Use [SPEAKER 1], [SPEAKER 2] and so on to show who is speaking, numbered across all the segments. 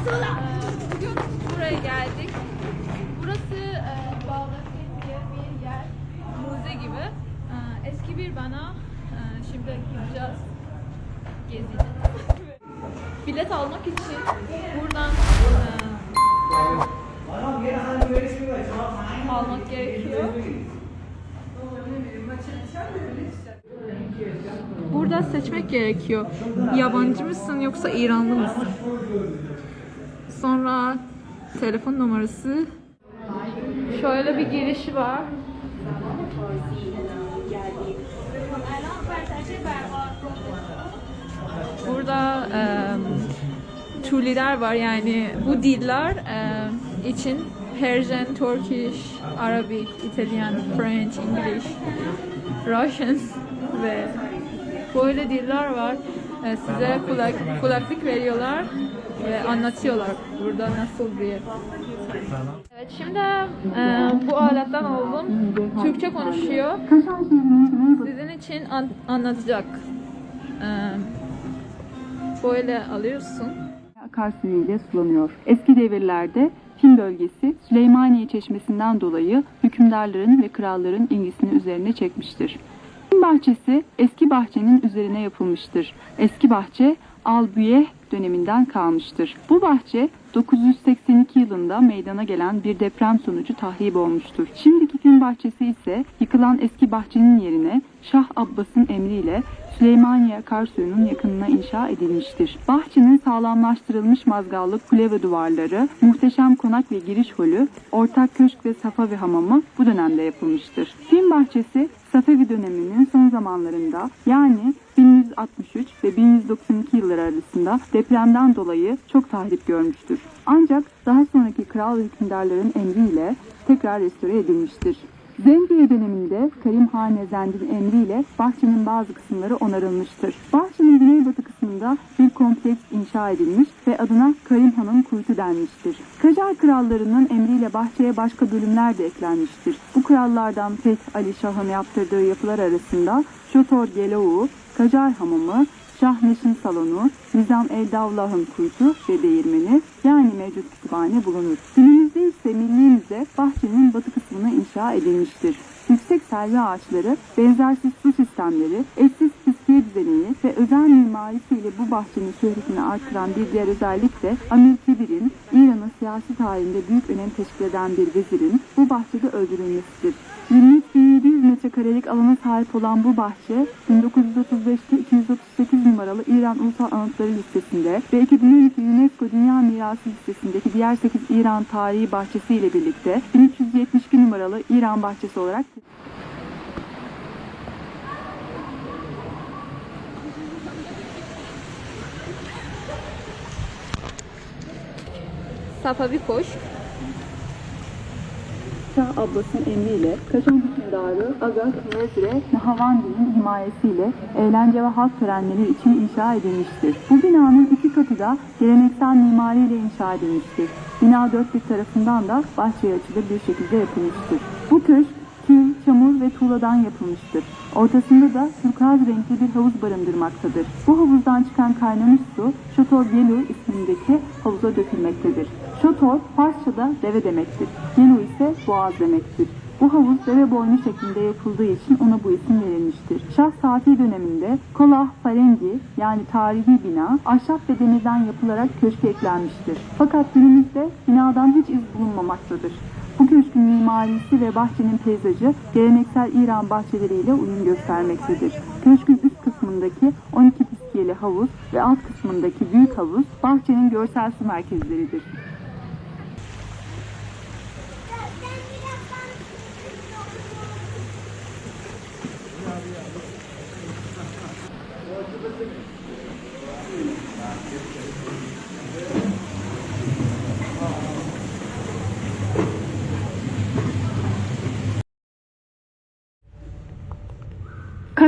[SPEAKER 1] Bugün buraya geldik. Burası e, Bağdat'ın diye bir yer. Müze gibi. E, eski bir bana. E, şimdi gideceğiz. Gezeceğiz. Bilet almak için buradan e, almak gerekiyor. Burada seçmek gerekiyor. Yabancı mısın yoksa İranlı mısın? Sonra telefon numarası. Şöyle bir girişi var. Burada e, Tuliler var yani bu diller e, için Persian, Turkish, Arabic, Italian, French, English, Russian ve böyle diller var. E, size kulak, kulaklık veriyorlar ve anlatıyorlar burada nasıl bir Evet şimdi e, bu aletten oldum. Türkçe konuşuyor. Sizin için an- anlatacak. E, böyle alıyorsun.
[SPEAKER 2] akarsuyu ile sulanıyor. Eski devirlerde Fin bölgesi Süleymaniye Çeşmesi'nden dolayı hükümdarların ve kralların ilgisini üzerine çekmiştir. Fin bahçesi eski bahçenin üzerine yapılmıştır. Eski bahçe Albüye döneminden kalmıştır. Bu bahçe 982 yılında meydana gelen bir deprem sonucu tahrip olmuştur. Şimdiki Fin bahçesi ise yıkılan eski bahçenin yerine Şah Abbas'ın emriyle Süleymaniye akarsuyunun yakınına inşa edilmiştir. Bahçenin sağlamlaştırılmış mazgallı kule ve duvarları, muhteşem konak ve giriş holü, ortak köşk ve safa ve hamamı bu dönemde yapılmıştır. Film bahçesi Safevi döneminin son zamanlarında yani 1163 ve 1192 yılları arasında depremden dolayı çok tahrip görmüştür. Ancak daha sonraki kral ve hükümdarların emriyle tekrar restore edilmiştir. Zengiye döneminde Karim Han Ezend'in emriyle bahçenin bazı kısımları onarılmıştır. Bahçenin güneybatı kısmında bir kompleks inşa edilmiş ve adına Karim Han'ın kuytu denmiştir. Kacar krallarının emriyle bahçeye başka bölümler de eklenmiştir. Bu krallardan Feth Ali Şah'ın yaptırdığı yapılar arasında Şotor Geloğu, Kacar Hamamı, Şah Neşin Salonu, Nizam Eldavlah'ın kuytu ve değirmeni yani mevcut kütüphane bulunur. Günümüzde ise Milli Müze bahçenin batı kısmına inşa edilmiştir. Yüksek selvi ağaçları, benzersiz su sistemleri, eşsiz fiskiye düzeni ve özel mimarisiyle bu bahçenin şöhretini artıran bir diğer özellik de Amir Kebir'in İran'ın siyasi tarihinde büyük önem teşkil eden bir vezirin bu bahçede öldürülmesidir. 23.700 metrekarelik alana sahip olan bu bahçe 1935'te 238 numaralı İran Ulusal Anıtları listesinde ve 2012 UNESCO Dünya Mirası listesindeki diğer 8 İran tarihi bahçesi ile birlikte 1372 numaralı İran bahçesi olarak
[SPEAKER 1] Safa bir koşk.
[SPEAKER 2] Şah Abbas'ın emriyle Kaşan hükümdarı Aga Vezre Nahavandi'nin himayesiyle eğlence ve halk törenleri için inşa edilmiştir. Bu binanın iki katı da geleneksel mimariyle inşa edilmiştir. Bina dört bir tarafından da bahçeye açılır bir şekilde yapılmıştır. Bu köşk kül, çamur ve tuğladan yapılmıştır. Ortasında da turkuaz renkli bir havuz barındırmaktadır. Bu havuzdan çıkan kaynamış su Şotor Gelu ismindeki havuza dökülmektedir. Şotor Farsçada deve demektir. Gelu ise boğaz demektir. Bu havuz deve boynu şeklinde yapıldığı için ona bu isim verilmiştir. Şah Safi döneminde Kolah Farengi yani tarihi bina ahşap ve demirden yapılarak köşke eklenmiştir. Fakat günümüzde binadan hiç iz bulunmamaktadır. Bu köşkün mimarisi ve bahçenin peyzajı geleneksel İran bahçeleriyle uyum göstermektedir. Köşkün üst kısmındaki 12 piskiyeli havuz ve alt kısmındaki büyük havuz bahçenin görsel su merkezleridir.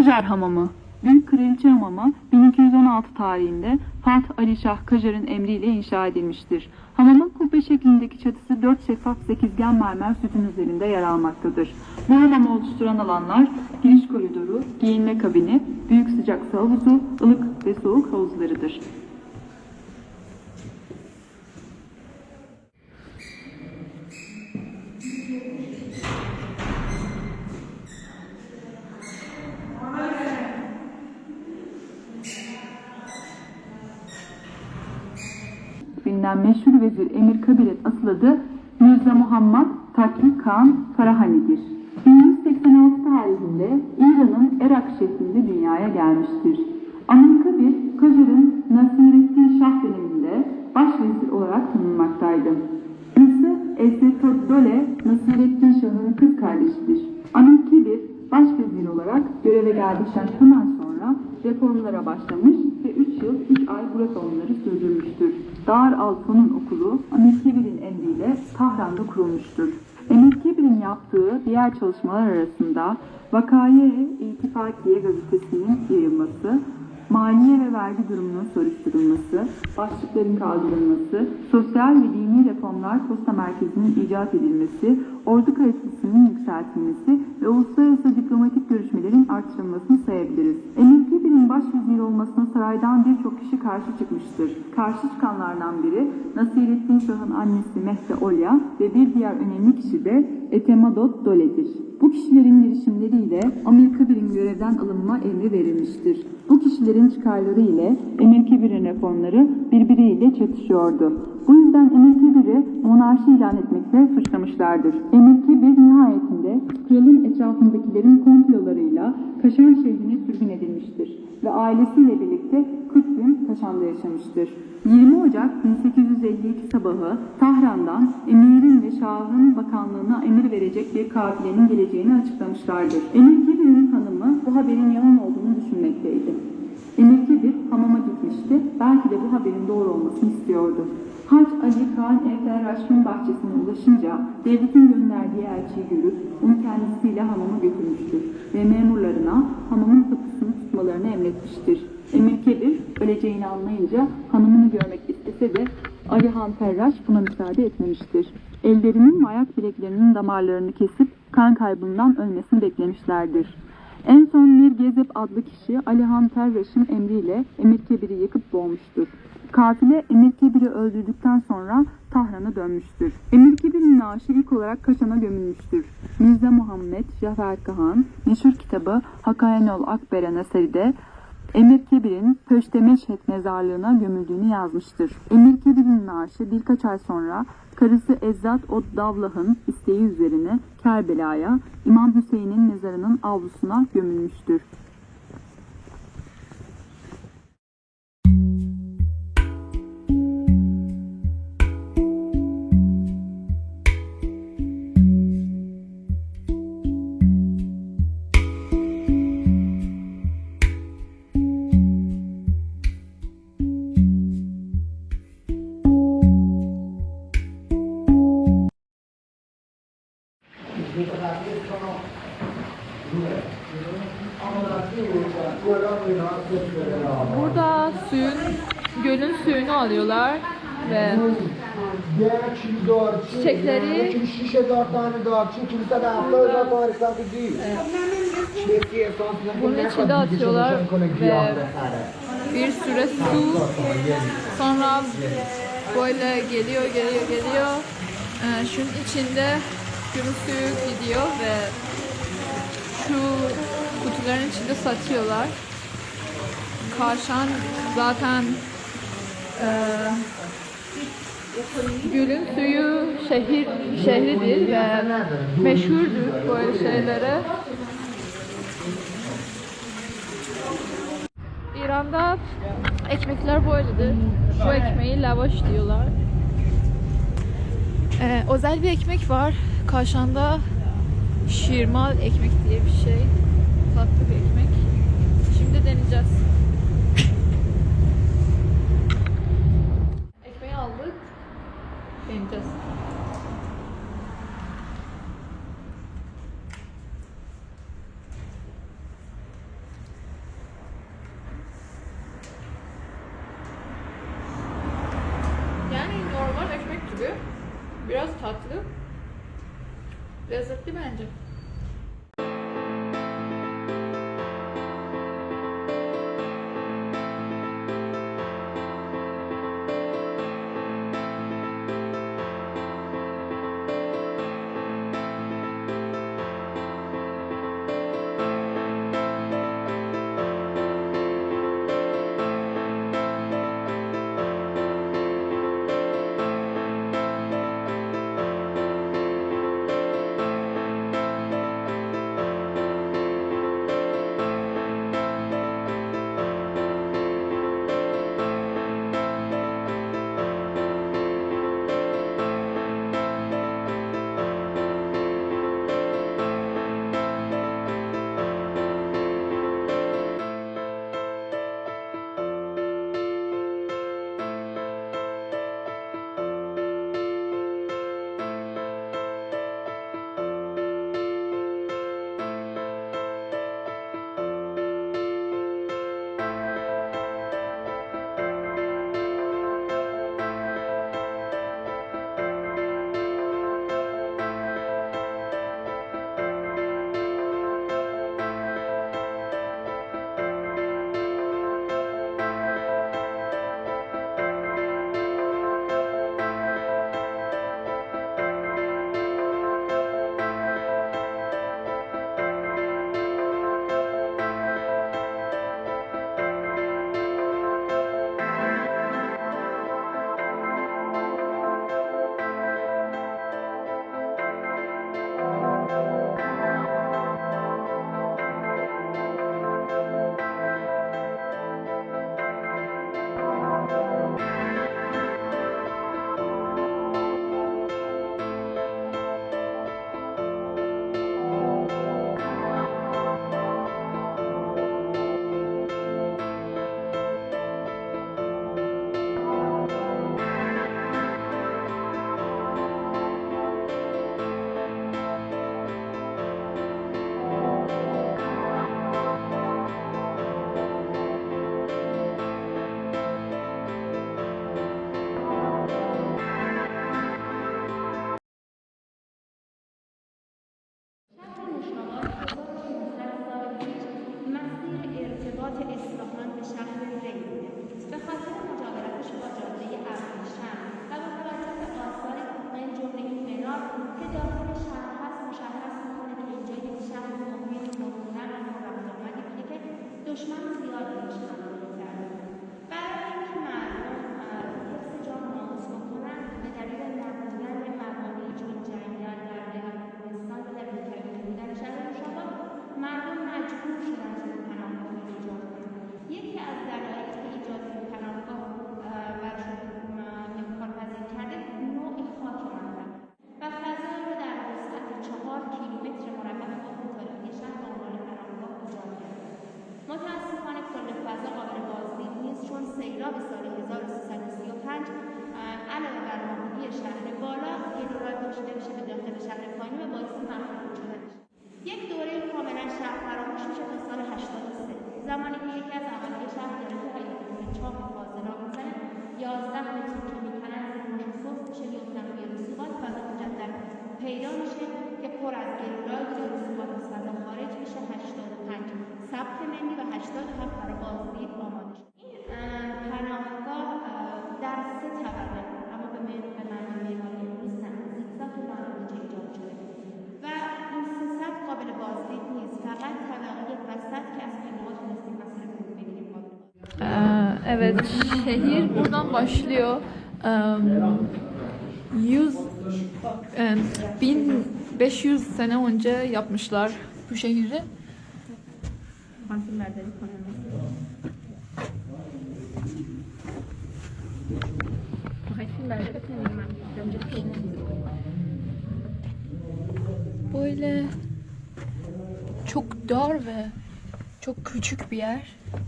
[SPEAKER 2] Kajar Hamamı Büyük Kraliçe Hamamı 1216 tarihinde Fatih Ali Şah Kajar'ın emriyle inşa edilmiştir. Hamamın kubbe şeklindeki çatısı 4 şeffaf sekizgen mermer sütun üzerinde yer almaktadır. Bu hamamı oluşturan alanlar giriş koridoru, giyinme kabini, büyük sıcak havuzu, ılık ve soğuk havuzlarıdır. Bilinen meşhur vezir Emir Kabir'in asıl adı Mirza Muhammed Takvi Khan Farahani'dir. 1186 tarihinde İran'ın Erak şehrinde dünyaya gelmiştir. Amir Kabir, Kajar'ın Nasirettin Şah döneminde başvezir olarak tanınmaktaydı. Kızı Esnetodole Nasirettin Şah'ın kız kardeşidir. Amir Kebir başvezir olarak göreve geldikten hemen sonra reformlara başlamış 3 yıl 3 ay bu reformları sürdürmüştür. Dar Alfon'un okulu Amir Kebir'in emriyle Tahran'da kurulmuştur. Emir Kebir'in yaptığı diğer çalışmalar arasında Vakaye İtifakiye gazetesinin yayılması, maliye ve vergi durumunun soruşturulması, başlıkların kaldırılması, sosyal ve dini reformlar posta merkezinin icat edilmesi, ordu kalitesinin yükseltilmesi ve uluslararası diplomatik görüşmelerin artırılmasını sayabiliriz. Emir Kebir'in başvezir olmasına saraydan birçok kişi karşı çıkmıştır. Karşı çıkanlardan biri Nasirettin Şah'ın annesi Mehdi Olya ve bir diğer önemli kişi de Etemadot Dole'dir. Bu kişilerin girişimleriyle Amir Kebir'in görevden alınma emri verilmiştir. Bu kişilerin çıkarları ile Emir Kebir'in reformları birbiriyle çatışıyordu. Bu yüzden Emir Kebir'i monarşi ilan etmekle suçlamışlardır. Emir Kebir nihayetinde kralın etrafındakilerin komplolarıyla Kaşan şehrine sürgün edilmiştir ve ailesiyle birlikte 40 gün Kaşan'da yaşamıştır. 20 Ocak 1852 sabahı Tahran'dan emirin ve şahın bakanlığına emir verecek bir kafilenin geleceğini açıklamışlardır. Emir Kebir'in hanımı bu haberin yalan olduğunu düşünmekteydi. Emir Kebir hamama gitmişti. Belki de bu haberin doğru olmasını istiyordu. Hac Ali Khan Eferraş'ın bahçesine ulaşınca devletin gönderdiği elçiyi görüp onu kendisiyle hamama götürmüştür ve memurlarına hamamın kapısını tutmalarını emretmiştir. Emir Kebir öleceğini anlayınca hanımını görmek istese de Ali Han Ferraş buna müsaade etmemiştir. Ellerinin ve ayak bileklerinin damarlarını kesip kan kaybından ölmesini beklemişlerdir. En son Mir Gezep adlı kişi Alihan Ferraş'ın emriyle Emir Kebir'i yakıp boğmuştur. Kafile Emir Kebir'i öldürdükten sonra Tahran'a dönmüştür. Emir Kebir'in naaşı ilk olarak Kaşan'a gömülmüştür. Mirza Muhammed Cafer Kahan meşhur kitabı Hakayenol Akberen eseri Emir Kebir'in Pöşte Meşhet mezarlığına gömüldüğünü yazmıştır. Emir Kebir'in naaşı birkaç ay sonra karısı Ezzat Oddavlah'ın isteği üzerine Kerbela'ya İmam Hüseyin'in mezarının avlusuna gömülmüştür.
[SPEAKER 1] Burada suyun, gölün suyunu alıyorlar ve
[SPEAKER 3] çiçekleri evet.
[SPEAKER 1] bunun içinde atıyorlar ve bir süre su sonra böyle geliyor geliyor geliyor ee, şunun içinde gümüş suyu gidiyor ve şu kutuların içinde satıyorlar. Karşan zaten e, gölün suyu şehir şehridir ve meşhurdur böyle şeylere. İran'da ekmekler böyledir. Bu ekmeği lavaş diyorlar. Ee, özel bir ekmek var. Kaşan'da şirmal ekmek diye bir şey. Tatlı bir ekmek. Şimdi deneyeceğiz. Ekmeği aldık. Deneyeceğiz. Yani normal ekmek gibi. Biraz tatlı. Lezzetli bence.
[SPEAKER 4] که پر از گلولای از فضا خارج میشه. 85 ثبت و 87 برای بازدید آماده شد این اه، پناهگاه اه، در سه طبقه اما به به معنی معماری امروز زیگزاگ نمایش ایجاد شده. و این سه قابل بازدید نیست. فقط طبقه وسط که از بگیریم قابل بازدید
[SPEAKER 1] Ee, evet, şehir buradan başlıyor. Ee, 100 e, Ee, 1500 sene önce yapmışlar bu şehri. Böyle çok dar ve çok küçük bir yer.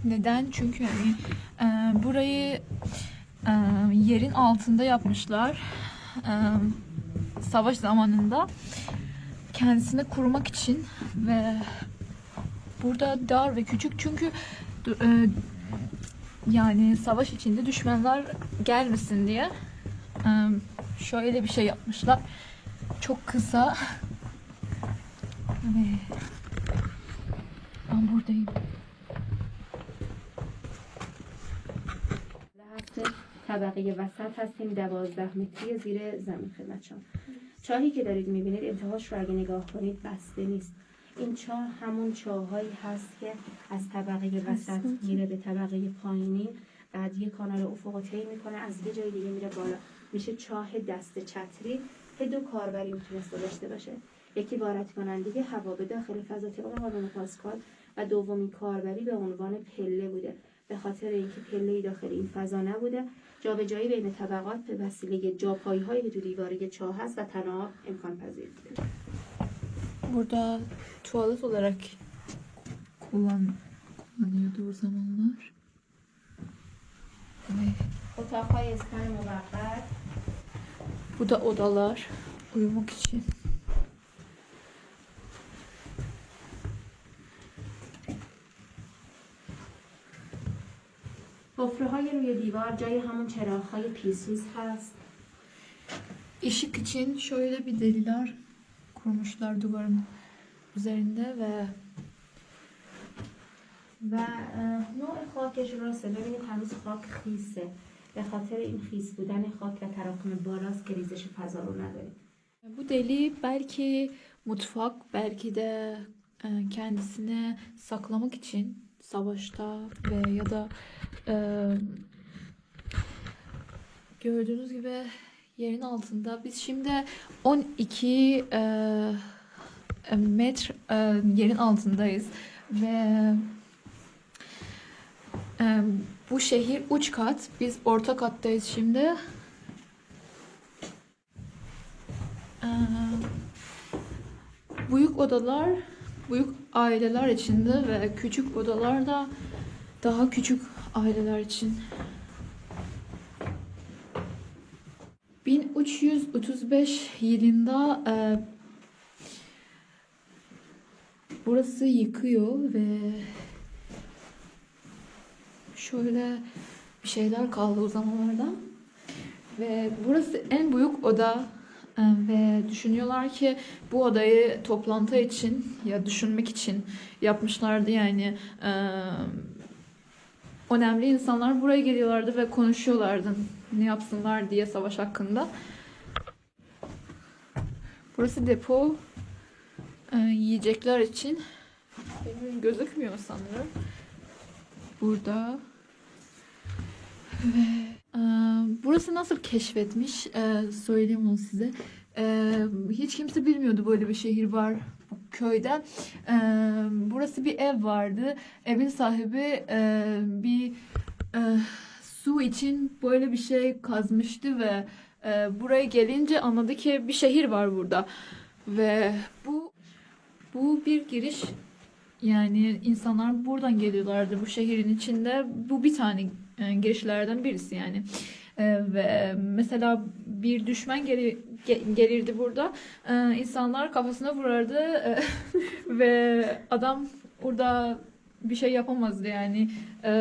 [SPEAKER 1] Neden? Çünkü yani e, burayı e, yerin altında yapmışlar. E, savaş zamanında kendisini korumak için ve burada dar ve küçük çünkü e, yani savaş içinde düşmanlar gelmesin diye e, şöyle bir şey yapmışlar. Çok kısa ve ben buradayım.
[SPEAKER 4] هستش طبقه وسط هستیم دوازده متری زیر زمین خدمت شما چاهی که دارید می‌بینید انتهاش رو اگه نگاه کنید بسته نیست. این چاه همون چاهایی هست که از طبقه وسط میره به طبقه پایینی. بعد یه کانال افق طی می‌کنه از یه جای دیگه میره بالا. میشه چاه دست چتری. که دو کاربری می‌تونسته داشته باشه. یکی وارد کننده هوا به داخل فضا طبق قانون پاسکال و دومین کاربری به عنوان پله بوده. به خاطر اینکه پله داخل این فضا نبوده جابجایی بین طبقات به وسیله جاپایی هایی که تو دیواره چاه هست و تناب امکان پذیر بوده
[SPEAKER 1] Burada tuvalet olarak kullan kullanıyordu o zamanlar. Ve
[SPEAKER 4] اتاقهای اسکان موقت
[SPEAKER 1] bu da odalar uyumak için.
[SPEAKER 4] حفره های روی دیوار جای همون چراغ های پیسوز هست
[SPEAKER 1] Işık için şöyle bir deliler kurmuşlar duvarın üzerinde ve
[SPEAKER 4] و اه، نوع خاکش راسته ببینید هنوز خاک خیسه به خاطر این خیس بودن خاک و تراکم بالاست که ریزش فضا رو نداره
[SPEAKER 1] Bu deli belki mutfak, belki de e, kendisini saklamak için savaşta ve ya da e, gördüğünüz gibi yerin altında. Biz şimdi 12 e, e, metre e, yerin altındayız ve e, bu şehir uç kat. Biz orta kattayız şimdi. Ee, büyük odalar büyük aileler içinde ve küçük odalar da daha küçük aileler için. 1335 yılında e, burası yıkıyor ve şöyle bir şeyler kaldı o zamanlarda. Ve burası en büyük oda ve düşünüyorlar ki bu odayı toplantı için ya düşünmek için yapmışlardı yani Ee, önemli insanlar buraya geliyorlardı ve konuşuyorlardı ne yapsınlar diye savaş hakkında. Burası depo e, yiyecekler için. Benim gözükmüyor sanırım. Burada ve e, burası nasıl keşfetmiş e, söyleyeyim onu size. E, hiç kimse bilmiyordu böyle bir şehir var bu köyde. E, burası bir ev vardı. Evin sahibi e, bir e, su için böyle bir şey kazmıştı ve e, buraya gelince anladı ki bir şehir var burada. Ve bu bu bir giriş yani insanlar buradan geliyorlardı bu şehrin içinde. Bu bir tane e, girişlerden birisi yani. E, ve mesela bir düşman geli, ge- gelirdi burada. E, insanlar kafasına vurardı e, ve adam orada bir şey yapamazdı yani. E,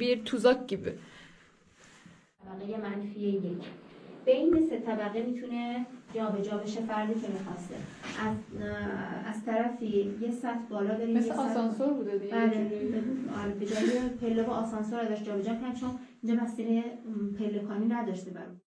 [SPEAKER 1] bir tuzak gibi.
[SPEAKER 4] طبقه منفی یک به این سه طبقه میتونه جابجا بشه فردی که می‌خواسته از از طرفی یه سطح بالا بریم سطح
[SPEAKER 1] asansör bu dedi.
[SPEAKER 4] بله آره به جای پله و آسانسور ازش جابجا کنیم چون اینجا مسیر پلکانی نداشته برام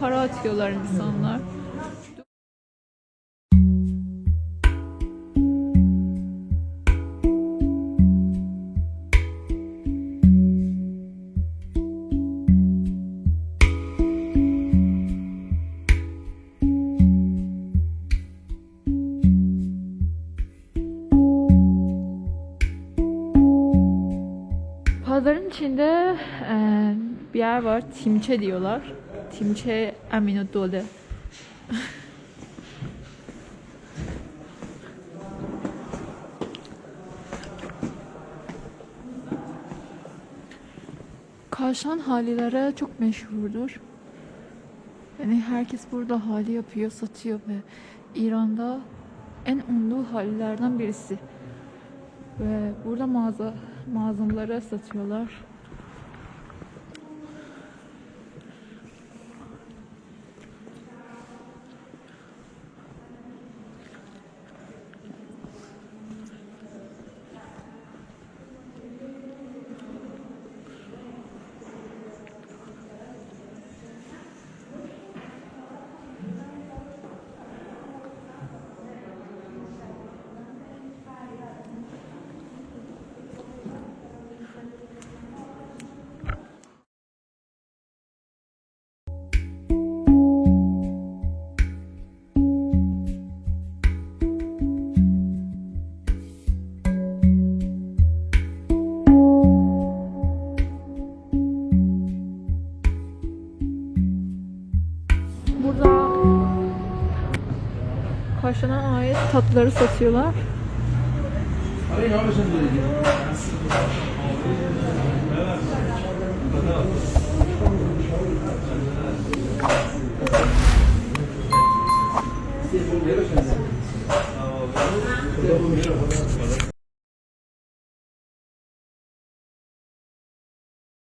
[SPEAKER 1] para atıyorlar insanlar. Pazarın içinde e, bir yer var. Timçe diyorlar. Timçe Emine Dole. Kavşan halileri çok meşhurdur. Yani herkes burada hali yapıyor, satıyor ve İran'da en ünlü halilerden birisi. Ve burada mağaza mağazalara satıyorlar. Kaşan'a ait tatlıları satıyorlar.